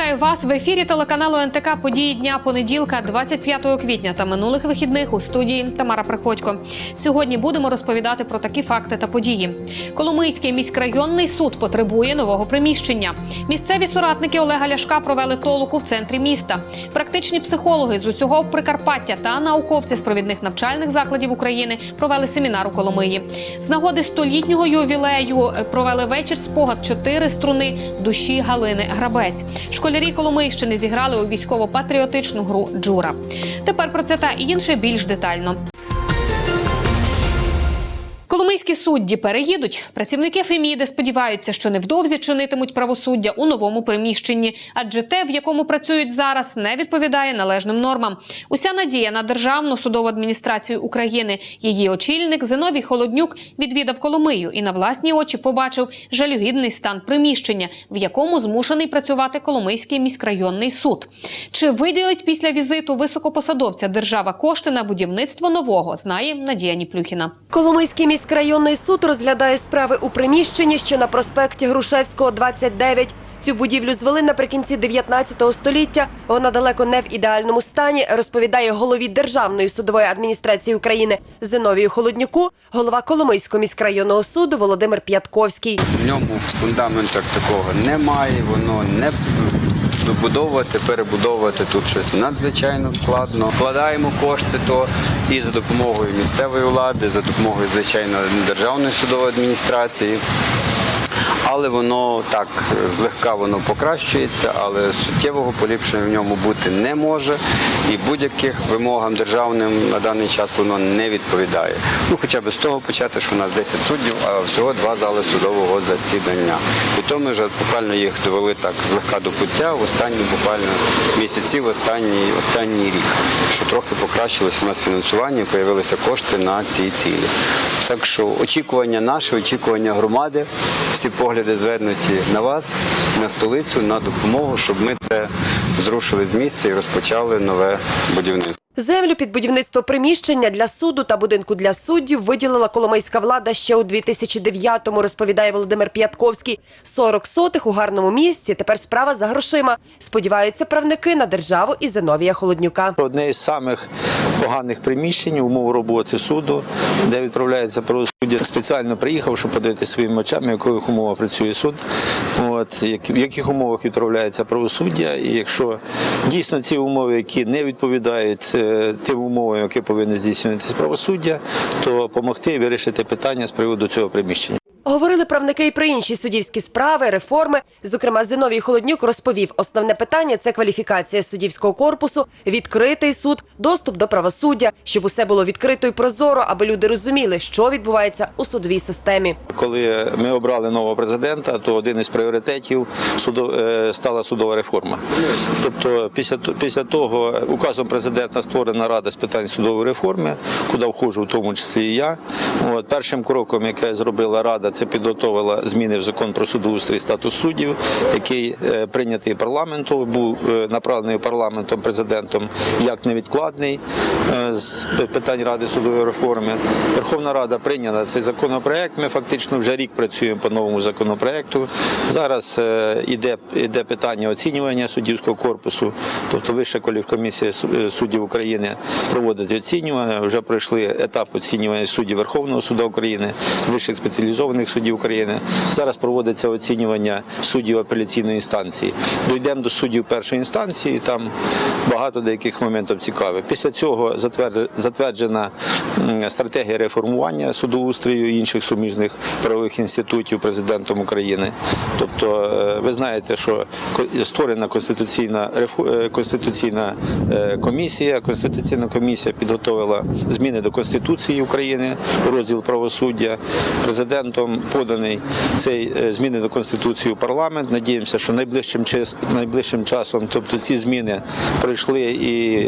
Вітаю вас в ефірі телеканалу НТК Події дня понеділка, 25 квітня та минулих вихідних у студії Тамара Приходько. Сьогодні будемо розповідати про такі факти та події. Коломийський міськрайонний суд потребує нового приміщення. Місцеві соратники Олега Ляшка провели толоку в центрі міста. Практичні психологи з усього Прикарпаття та науковці з провідних навчальних закладів України провели семінар у Коломиї. З нагоди столітнього ювілею провели вечір спогад чотири струни душі Галини Грабець. Школярі Коломийщини зіграли у військово-патріотичну гру Джура. Тепер про це та інше більш детально. Коломийські судді переїдуть. Працівники Феміди сподіваються, що невдовзі чинитимуть правосуддя у новому приміщенні, адже те, в якому працюють зараз, не відповідає належним нормам. Уся надія на державну судову адміністрацію України. Її очільник Зиновій Холоднюк відвідав Коломию і на власні очі побачив жалюгідний стан приміщення, в якому змушений працювати Коломийський міськрайонний суд. Чи виділить після візиту високопосадовця держава кошти на будівництво нового? Знає Надія Ніплюхіна. Коломийський міськрайонний суд розглядає справи у приміщенні, що на проспекті Грушевського, 29. Цю будівлю звели наприкінці 19 століття. Вона далеко не в ідеальному стані, розповідає голові Державної судової адміністрації України Зиновію Холоднюку, голова Коломийського міськрайонного суду Володимир П'ятковський. В ньому фундаменту такого немає, воно не добудовувати, перебудовувати тут щось надзвичайно складно. Вкладаємо кошти то і за допомогою місцевої влади, за допомогою звичайно державної судової адміністрації. Але воно так злегка воно покращується, але суттєвого поліпшення в ньому бути не може, і будь-яких вимогам державним на даний час воно не відповідає. Ну хоча б з того почати, що у нас 10 суддів, а всього два зали судового засідання. І то ми вже буквально їх довели так злегка до пуття в останні буквально місяці, в останній останній рік, що трохи покращилося у нас фінансування, і появилися кошти на ці цілі. Так що очікування наше, очікування громади, всі погляди звернуті на вас, на столицю, на допомогу, щоб ми це зрушили з місця і розпочали нове будівництво. Землю під будівництво приміщення для суду та будинку для суддів виділила коломийська влада ще у 2009-му, розповідає Володимир П'ятковський. 40 сотих у гарному місці. Тепер справа за грошима. Сподіваються правники на державу і Зиновія Холоднюка. Одне із самих поганих приміщень умов роботи суду, де відправляється правосуддя. Спеціально приїхав, щоб подивитися своїми очами, в яких умовах працює суд, от, як- в яких умовах відправляється правосуддя. І якщо дійсно ці умови, які не відповідають е, тим умовам, які повинні здійснюватися правосуддя, то допомогти вирішити питання з приводу цього приміщення. Говорили правники і про інші суддівські справи, реформи. Зокрема, Зиновій Холоднюк розповів, основне питання це кваліфікація суддівського корпусу, відкритий суд, доступ до правосуддя, щоб усе було відкрито і прозоро, аби люди розуміли, що відбувається у судовій системі. Коли ми обрали нового президента, то один із пріоритетів е, стала судова реформа. Тобто, після того указом президента створена рада з питань судової реформи, куди входжу, в тому числі і я. Першим кроком, яке зробила рада, це підготовила зміни в закон про судоустрій статус суддів, який е, прийнятий парламентом, був е, направлений парламентом президентом як невідкладний е, з питань ради судової реформи. Верховна Рада прийняла цей законопроект. Ми фактично вже рік працюємо по новому законопроекту. Зараз е, іде, питання оцінювання суддівського корпусу, тобто Вища кваліфкомісія е, суддів України проводить оцінювання. Вже пройшли етап оцінювання суддів Верховного суду України, вищих спеціалізованих суддів України. Зараз проводиться оцінювання суддів апеляційної інстанції. Дійдемо до суддів першої інстанції. Там багато деяких моментів цікавих. Після цього затверджена стратегія реформування судоустрою інших суміжних правових інститутів президентом України. Тобто, е, ви знаєте, що створена конституційна е, конституційна е, комісія. Конституційна комісія підготовила зміни до Конституції України, розділ правосуддя. Президентом поданий цей е, зміни до Конституції у парламент. Надіємося, що найближчим найближчим часом, тобто ці зміни пройшли і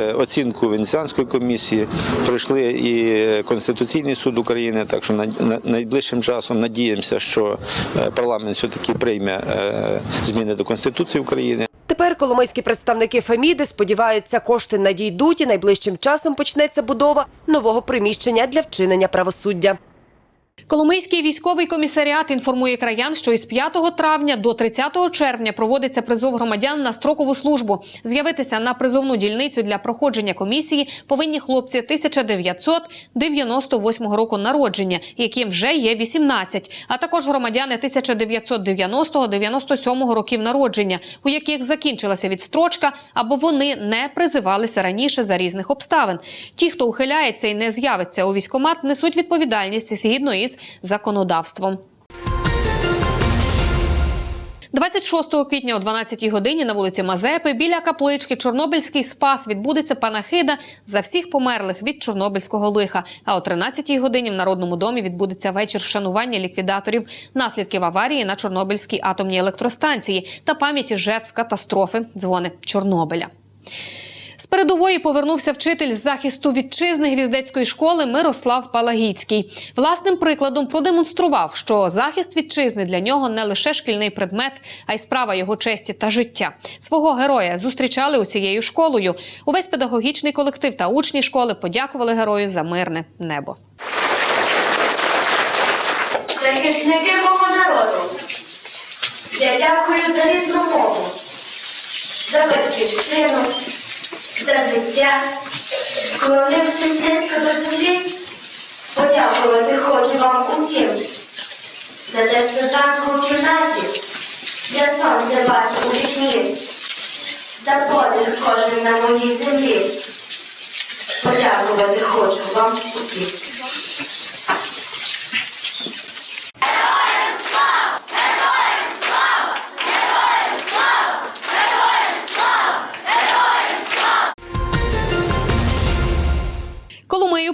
е, оцінку Венеціанської комісії, пройшли і Конституційний суд України. Так що на- на- найближчим часом надіємося, що е, парламент все-таки прийме е, зміни до Конституції України. Тепер коломийські представники Феміди сподіваються, кошти надійдуть і найближчим часом почнеться будова нового приміщення для вчинення правосуддя. Коломийський військовий комісаріат інформує краян, що із 5 травня до 30 червня проводиться призов громадян на строкову службу. З'явитися на призовну дільницю для проходження комісії повинні хлопці 1998 року народження, яким вже є 18, а також громадяни 1990-97 років народження, у яких закінчилася відстрочка або вони не призивалися раніше за різних обставин. Ті, хто ухиляється і не з'явиться у військкомат, несуть відповідальність згідно із законодавством. 26 квітня о 12-й годині на вулиці Мазепи біля каплички Чорнобильський спас відбудеться панахида за всіх померлих від Чорнобильського лиха. А о 13 годині в Народному домі відбудеться вечір вшанування ліквідаторів наслідків аварії на Чорнобильській атомній електростанції та пам'яті жертв катастрофи дзвони Чорнобиля. Передової повернувся вчитель з захисту вітчизни гвіздецької школи Мирослав Палагіцький. Власним прикладом продемонстрував, що захист вітчизни для нього не лише шкільний предмет, а й справа його честі та життя. Свого героя зустрічали усією школою. Увесь педагогічний колектив та учні школи подякували герою за мирне небо. захисники мого народу. Я дякую за рідну мову, за батьківщину, за життя. Вклонившись низько до землі, подякувати хочу вам усім за те, що зранку в кімнаті я сонце бачу у вікні, за подих кожен на моїй землі. Подякувати хочу вам усім.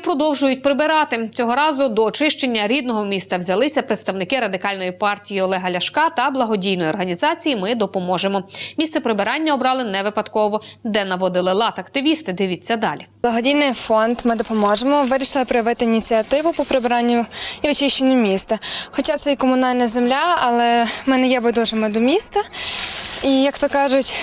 Продовжують прибирати. Цього разу до очищення рідного міста взялися представники радикальної партії Олега Ляшка та благодійної організації Ми допоможемо. Місце прибирання обрали не випадково, де наводили лад активісти. Дивіться далі. Благодійний фонд ми допоможемо. Вирішили проявити ініціативу по прибиранню і очищенню міста. Хоча це і комунальна земля, але ми не є байдужими до міста. І як то кажуть,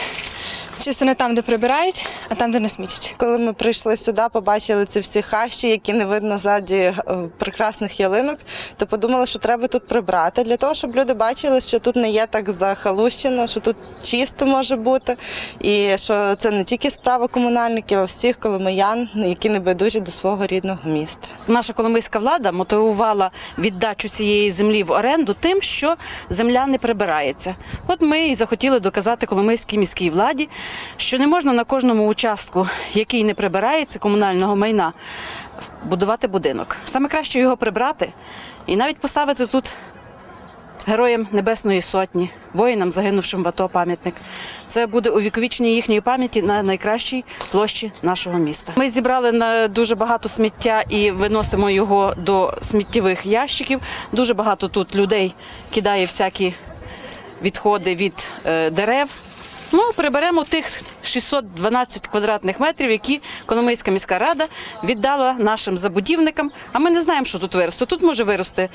чисто не там, де прибирають, а там, де не смітять. Коли ми прийшли сюди, побачили ці всі хащі, які не видно ззаді е, прекрасних ялинок, то подумали, що треба тут прибрати для того, щоб люди бачили, що тут не є так захалущено, що тут чисто може бути, і що це не тільки справа комунальників, а всіх коломиян, які не байдужі до свого рідного міста. Наша коломийська влада мотивувала віддачу цієї землі в оренду тим, що земля не прибирається. От ми і захотіли доказати коломийській міській владі, що не можна на кожному участку, який не прибирається комунального майна, будувати будинок. Саме краще його прибрати і навіть поставити тут героям Небесної Сотні, воїнам, загинувшим в АТО пам'ятник. Це буде увіковічення їхньої пам'яті на найкращій площі нашого міста. Ми зібрали на дуже багато сміття і виносимо його до сміттєвих ящиків. Дуже багато тут людей кидає всякі відходи від е, дерев. Ну, приберемо тих 612 квадратних метрів, які Коломийська міська рада віддала нашим забудівникам. А ми не знаємо, що тут виросте. Тут може вирости.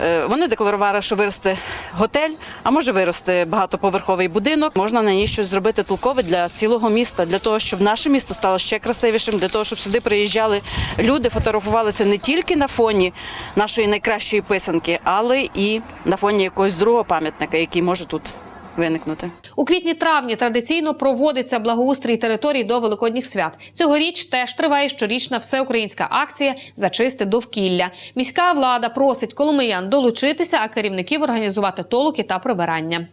е, Вони декларували, що виросте готель, а може вирости багатоповерховий будинок. Можна на ній щось зробити толкове для цілого міста, для того, щоб наше місто стало ще красивішим, для того, щоб сюди приїжджали люди, фотографувалися не тільки на фоні нашої найкращої писанки, але і на фоні якогось другого пам'ятника, який може тут виникнути. У квітні-травні традиційно проводиться благоустрій територій до великодніх свят. Цьогоріч теж триває щорічна всеукраїнська акція Зачисти довкілля. Міська влада просить коломиян долучитися, а керівників організувати толоки та прибирання.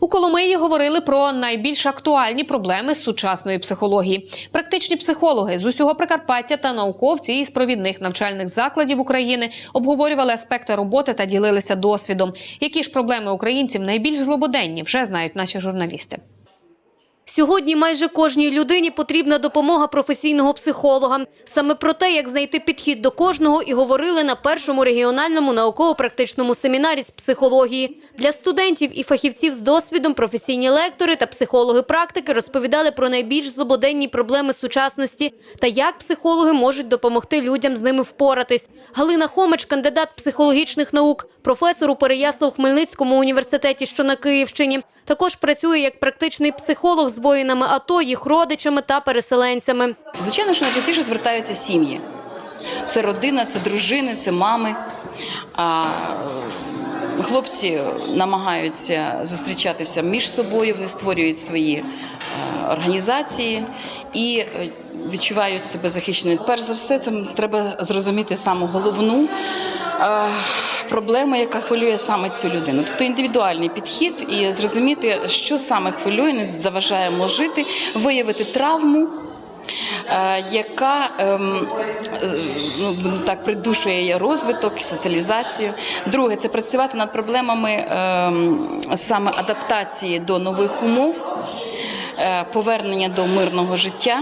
У Коломиї говорили про найбільш актуальні проблеми сучасної психології. Практичні психологи з усього Прикарпаття та науковці із провідних навчальних закладів України обговорювали аспекти роботи та ділилися досвідом. Які ж проблеми українців найбільш злободенні, вже знають наші журналісти. Сьогодні майже кожній людині потрібна допомога професійного психолога. Саме про те, як знайти підхід до кожного, і говорили на першому регіональному науково-практичному семінарі з психології. Для студентів і фахівців з досвідом професійні лектори та психологи-практики розповідали про найбільш злободенні проблеми сучасності та як психологи можуть допомогти людям з ними впоратись. Галина Хомич, кандидат психологічних наук, професор у Переяслав-Хмельницькому університеті, що на Київщині. Також працює як практичний психолог з воїнами АТО, їх родичами та переселенцями. Звичайно, що найчастіше звертаються сім'ї. Це родина, це дружини, це мами. Е, хлопці намагаються зустрічатися між собою, вони створюють свої е, організації і е, відчувають себе захищеними. Перш за все, це треба зрозуміти саму головну проблему, яка хвилює саме цю людину. Тобто індивідуальний підхід і зрозуміти, що саме хвилює, не заважає йому жити, виявити травму. Яка ем, ну, так придушує розвиток, соціалізацію. Друге, це працювати над проблемами ем, саме адаптації до нових умов, е, повернення до мирного життя.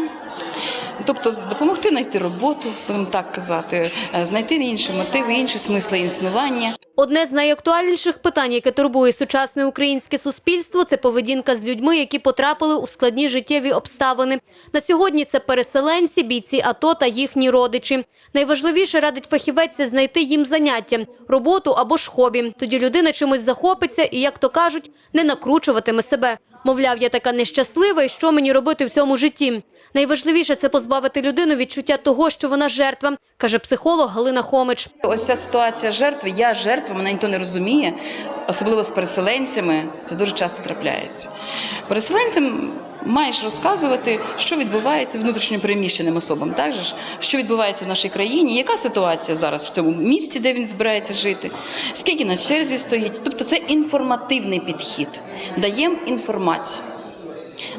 Тобто допомогти знайти роботу, будемо так казати, е, знайти інші мотиви, інші смисли існування. Одне з найактуальніших питань, яке турбує сучасне українське суспільство, це поведінка з людьми, які потрапили у складні життєві обставини. На сьогодні це переселенці, бійці АТО та їхні родичі. Найважливіше радить фахівець це знайти їм заняття, роботу або ж хобі. Тоді людина чимось захопиться і, як то кажуть, не накручуватиме себе. Мовляв, я така нещаслива, і що мені робити в цьому житті? Найважливіше це позбавити людину відчуття того, що вона жертва, каже психолог Галина Хомич. Ось ця ситуація жертви, я жертва, мене ніхто не розуміє, особливо з переселенцями. Це дуже часто трапляється. Переселенцям маєш розказувати, що відбувається внутрішньо переміщеним особам, так же ж, що відбувається в нашій країні, яка ситуація зараз в цьому місті, де він збирається жити, скільки на черзі стоїть. Тобто це інформативний підхід. Даємо інформацію,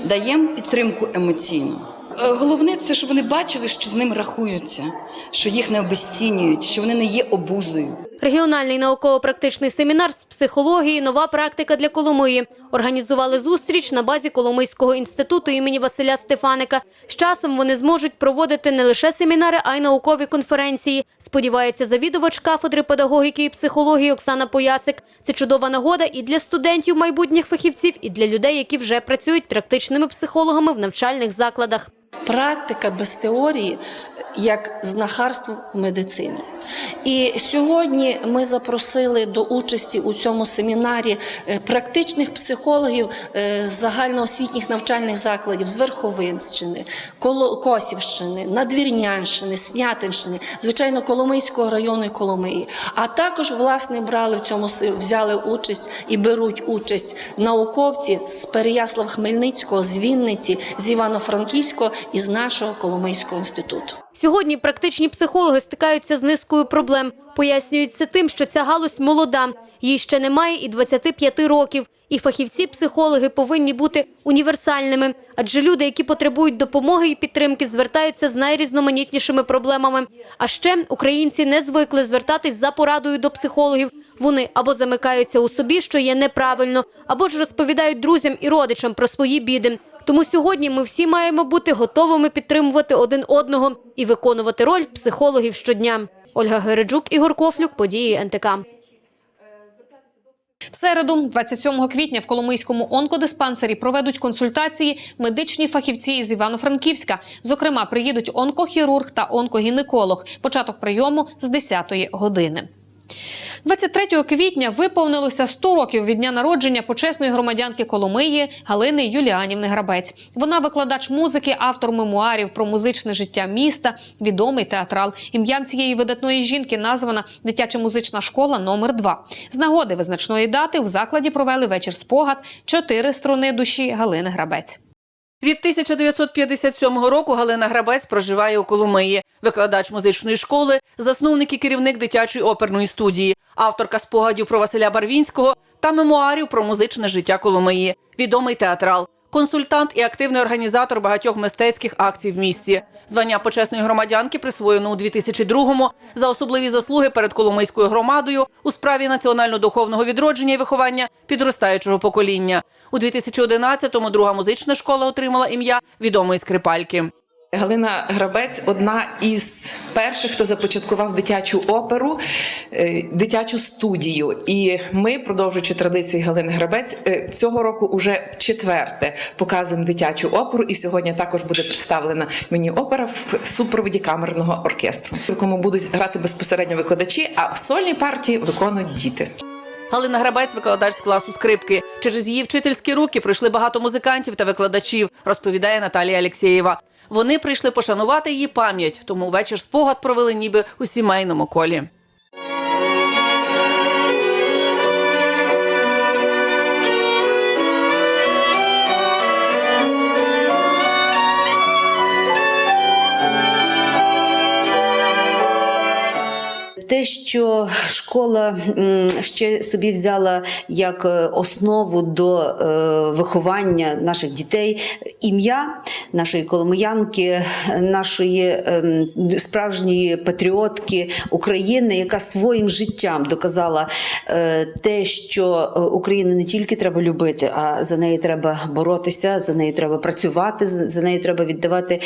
даємо підтримку емоційну. Е, Головне це, щоб вони бачили, що з ним рахуються, що їх не обесцінюють, що вони не є обузою. Регіональний науково-практичний семінар з психології Нова практика для Коломиї. Організували зустріч на базі Коломийського інституту імені Василя Стефаника. З часом вони зможуть проводити не лише семінари, а й наукові конференції. Сподівається, завідувач кафедри педагогіки і психології Оксана Поясик. Це чудова нагода і для студентів, майбутніх фахівців, і для людей, які вже працюють практичними психологами в навчальних закладах. Практика без теорії як знахарство в медицині. І сьогодні ми запросили до участі у цьому семінарі е, практичних психологів е, загальноосвітніх навчальних закладів з Верховинщини, Косівщини, Надвірнянщини, Снятинщини, звичайно, Коломийського району і Коломиї. А також власне брали в цьому взяли участь і беруть участь науковці з Переяслав Хмельницького, з Вінниці, з Івано-Франківського і з нашого Коломийського інституту. Сьогодні практичні психологи стикаються з низкою проблем. Пояснюють це тим, що ця галузь молода, їй ще немає і 25 років. І фахівці-психологи повинні бути універсальними, адже люди, які потребують допомоги і підтримки, звертаються з найрізноманітнішими проблемами. А ще українці не звикли звертатись за порадою до психологів. Вони або замикаються у собі, що є неправильно, або ж розповідають друзям і родичам про свої біди. Тому сьогодні ми всі маємо бути готовими підтримувати один одного і виконувати роль психологів щодня. Ольга Гереджук, Ігор Кофлюк, події НТК. В середу, 27 квітня, в Коломийському онкодиспансері проведуть консультації медичні фахівці із Івано-Франківська. Зокрема, приїдуть онкохірург та онкогінеколог. Початок прийому з 10 години. 23 квітня виповнилося 100 років від дня народження почесної громадянки Коломиї Галини Юліанівни Грабець. Вона викладач музики, автор мемуарів про музичне життя міста, відомий театрал. Ім'ям цієї видатної жінки названа дитяча музична школа номер 2 З нагоди визначної дати в закладі провели вечір спогад чотири струни душі Галини Грабець. Від 1957 року Галина Грабець проживає у Коломиї, викладач музичної школи, засновник і керівник дитячої оперної студії, авторка спогадів про Василя Барвінського та мемуарів про музичне життя Коломиї, відомий театрал, консультант і активний організатор багатьох мистецьких акцій в місті. Звання почесної громадянки присвоєно у 2002-му за особливі заслуги перед Коломийською громадою у справі національно-духовного відродження і виховання підростаючого покоління. У 2011-му друга музична школа отримала ім'я відомої скрипальки. Галина Грабець одна із перших, хто започаткував дитячу оперу, е, дитячу студію. І ми, продовжуючи традиції Галини Грабець, е, цього року уже в четверте показуємо дитячу оперу. І сьогодні також буде представлена мені опера в супроводі камерного оркестру, в якому будуть грати безпосередньо викладачі, а сольні партії виконують діти. Галина Грабець викладач з класу скрипки. Через її вчительські руки прийшли багато музикантів та викладачів, розповідає Наталія Алєксєєва. Вони прийшли пошанувати її пам'ять, тому вечір спогад провели ніби у сімейному колі. Що школа ще собі взяла як е, основу до е, виховання наших дітей ім'я нашої коломиянки, нашої ем, справжньої патріотки України, яка своїм життям доказала е, те, що Україну не тільки треба любити, а за неї треба боротися, за неї треба працювати, за неї треба віддавати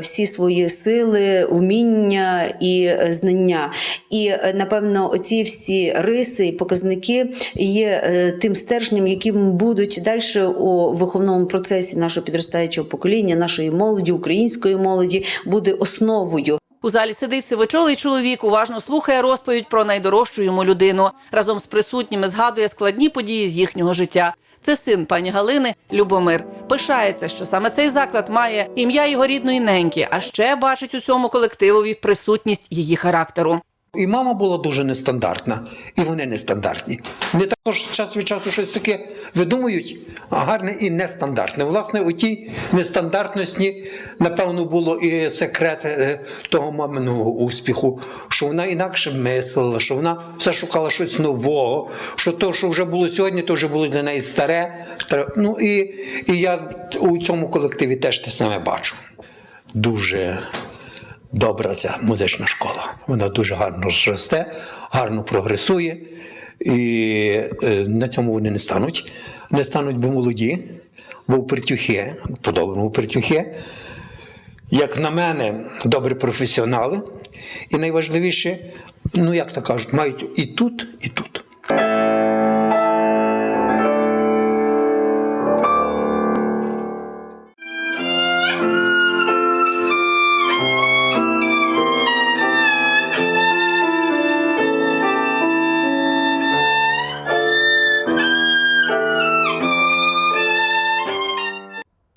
всі свої сили, уміння і знання. І е, напевно, оці всі риси і показники є е, тим стержнем, яким будуть далі у виховному процесі нашого підростаючого покоління, нашої молоді, української молоді, буде основою. У залі сидить сивочолий чоловік, уважно слухає розповідь про найдорожчу йому людину. Разом з присутніми згадує складні події з їхнього життя. Це син пані Галини Любомир. Пишається, що саме цей заклад має ім'я його рідної неньки, а ще бачить у цьому колективові присутність її характеру. І мама була дуже нестандартна, і вони нестандартні. Вони також час від часу щось таке видумують, гарне і нестандартне. Власне, у тій нестандартності, напевно, було і секрет е, того маминого успіху, що вона інакше мислила, що вона все шукала щось нового, що то, що вже було сьогодні, то вже було для неї старе. Ну і, і я у цьому колективі теж те саме бачу. Дуже добра ця музична школа. Вона дуже гарно росте, гарно прогресує. І е, на цьому вони не стануть. Не стануть, бо молоді, бо в притюхи, по-доброму в. Як на мене, добрі професіонали. І найважливіше, ну як то кажуть, мають і тут, і тут.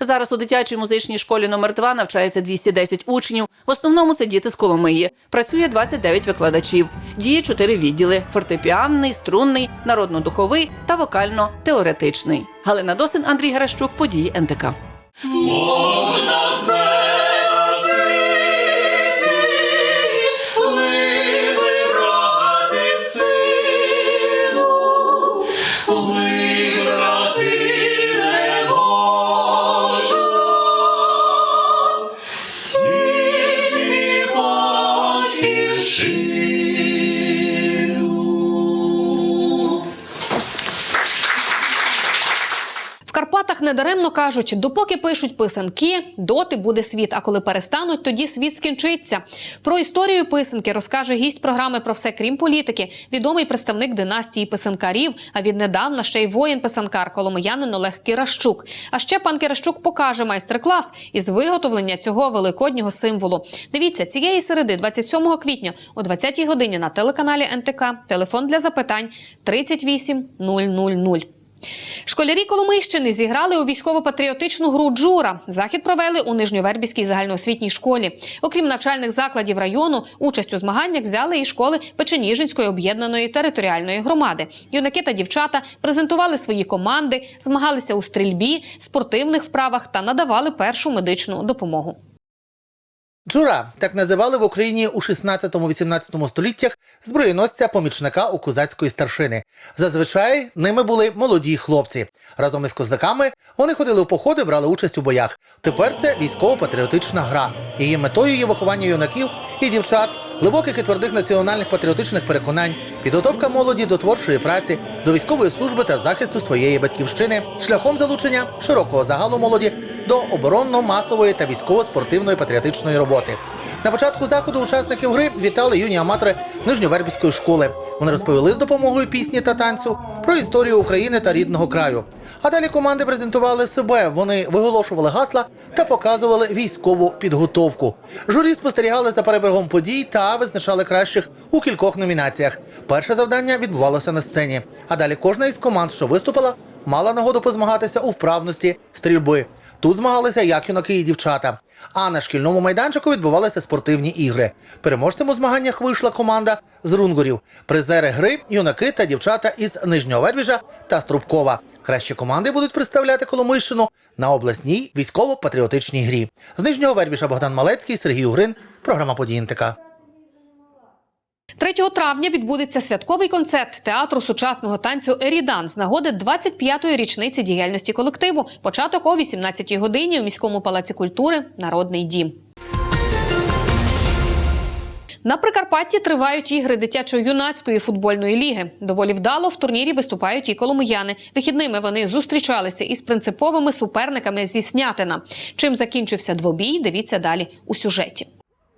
Зараз у дитячій музичній школі номер 2 навчається 210 учнів. В основному це діти з Коломиї. Працює 29 викладачів. Діє чотири відділи: фортепіанний, струнний, народно-духовий та вокально-теоретичний. Галина Досин, Андрій Геращук, події НТК. Можна В недаремно кажуть, допоки пишуть писанки, доти буде світ. А коли перестануть, тоді світ скінчиться. Про історію писанки розкаже гість програми про все крім політики, відомий представник династії писанкарів. А віднедавна ще й воїн-писанкар коломиянин Олег Кіращук. А ще пан Кіращук покаже майстер-клас із виготовлення цього великоднього символу. Дивіться цієї середи, 27 квітня о 20 годині на телеканалі НТК. Телефон для запитань 38 000. Школярі Коломийщини зіграли у військово-патріотичну гру Джура. Захід провели у Нижньовербівській загальноосвітній школі. Окрім навчальних закладів району, участь у змаганнях взяли і школи Печеніжинської об'єднаної територіальної громади. Юнаки та дівчата презентували свої команди, змагалися у стрільбі, спортивних вправах та надавали першу медичну допомогу. Джура так називали в Україні у 16-18 століттях зброєносця помічника у козацької старшини. Зазвичай ними були молоді хлопці. Разом із козаками вони ходили в походи, брали участь у боях. Тепер це військово-патріотична гра. Її метою є виховання юнаків і дівчат, глибоких і твердих національних патріотичних переконань, підготовка молоді до творчої праці, до військової служби та захисту своєї батьківщини, шляхом залучення широкого загалу молоді до оборонно-масової та військово-спортивної патріотичної роботи. На початку заходу учасників гри вітали юні аматори Нижньовербівської школи. Вони розповіли з допомогою пісні та танцю про історію України та рідного краю. А далі команди презентували себе. Вони виголошували гасла та показували військову підготовку. Журі спостерігали за перебігом подій та визначали кращих у кількох номінаціях. Перше завдання відбувалося на сцені. А далі кожна із команд, що виступила, мала нагоду позмагатися у вправності стрільби. Тут змагалися як юнаки і дівчата. А на шкільному майданчику відбувалися спортивні ігри. Переможцем у змаганнях вийшла команда з рунгурів. Призери гри юнаки та дівчата із Нижнього Вербіжа та Струбкова. Кращі команди будуть представляти Коломийщину на обласній військово-патріотичній грі. З Нижнього Вербіжа Богдан Малецький, Сергій Угрин. Програма «Події НТК». 3 травня відбудеться святковий концерт театру сучасного танцю Ерідан з нагоди 25-ї річниці діяльності колективу. Початок о 18-й годині у міському палаці культури Народний дім. На Прикарпатті тривають ігри дитячо-юнацької футбольної ліги. Доволі вдало в турнірі виступають і коломияни. Вихідними вони зустрічалися із принциповими суперниками зі Снятина. Чим закінчився двобій, дивіться далі у сюжеті.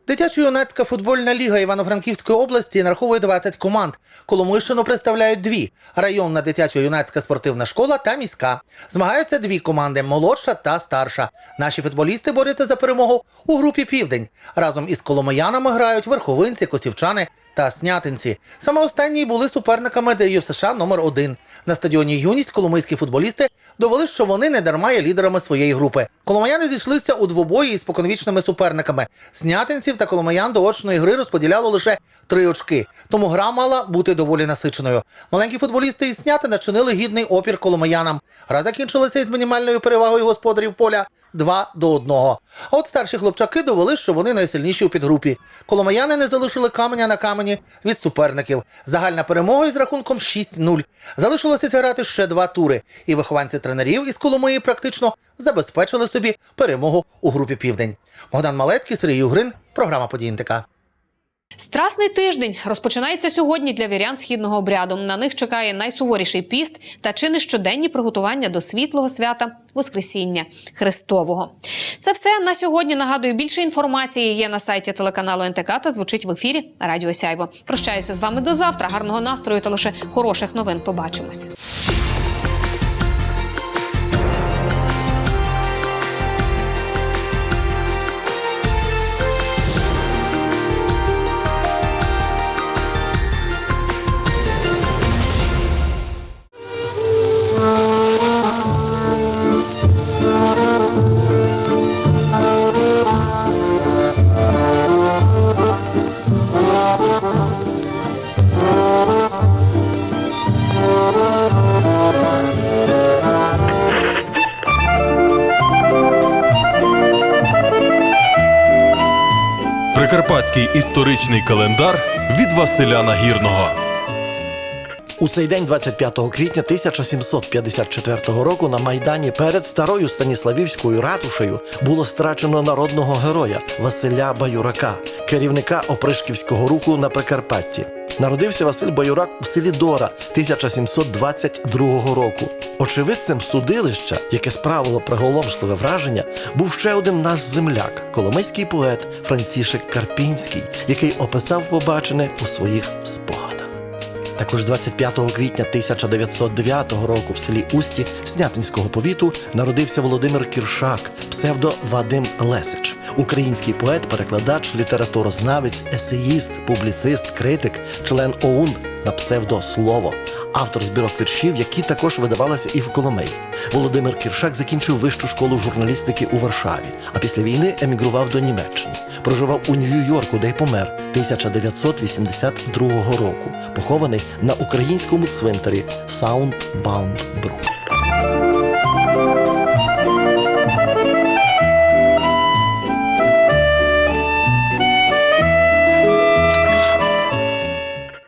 Дитячо-юнацька футбольна ліга Івано-Франківської області нараховує 20 команд. Коломийщину представляють дві: районна дитячо-юнацька спортивна школа та міська. Змагаються дві команди молодша та старша. Наші футболісти борються за перемогу у групі Південь. Разом із коломиянами грають верховинці, косівчани та снятинці. Саме останні були суперниками ДЮ США номер 1 На стадіоні Юність коломийські футболісти довели, що вони не дарма є лідерами своєї групи. Коломияни зійшлися у двобої із споконвічними суперниками. Снятинців та коломиян до очної гри розподіляло лише три очки, тому гра мала бути доволі насиченою. Маленькі футболісти із Снятина чинили гідний опір коломиянам. Гра закінчилася із мінімальною перевагою господарів поля 2 до 1. А от старші хлопчаки довели, що вони найсильніші у підгрупі. Коломияни не залишили каменя на камені від суперників. Загальна перемога із рахунком 6-0. Залишилося зіграти ще два тури, і вихованці тренерів із Коломиї практично забезпечили собі перемогу у групі Південь. Богдан Малецький, Сергій Югрин, програма «Події НТК». Страсний тиждень розпочинається сьогодні для вірян східного обряду. На них чекає найсуворіший піст та чи не щоденні приготування до світлого свята Воскресіння Христового. Це все на сьогодні. Нагадую, більше інформації є на сайті телеканалу НТК та звучить в ефірі Радіо Сяйво. Прощаюся з вами до завтра. Гарного настрою та лише хороших новин. Побачимось. Прикарпатський історичний календар від Василя Нагірного. У цей день, 25 квітня 1754 року, на майдані перед старою Станіславівською ратушею було страчено народного героя Василя Баюрака, керівника опришківського руху на Прикарпатті. Народився Василь Баюрак у селі Дора 1722 року. Очевидцем судилища, яке справило приголомшливе враження, був ще один наш земляк, коломийський поет Францішек Карпінський, який описав побачене у своїх спогадах. Також 25 квітня 1909 року в селі Усті Снятинського повіту народився Володимир Кіршак, псевдо Вадим Лесич, український поет, перекладач, літературознавець, есеїст, публіцист, критик, член ОУН на псевдо Слово, автор збірок віршів, які також видавалися і в Коломиї. Володимир Кіршак закінчив вищу школу журналістики у Варшаві, а після війни емігрував до Німеччини. Проживав у Нью-Йорку, де й помер 1982 року, похований на українському цвинтарі Саундбаунд Брук.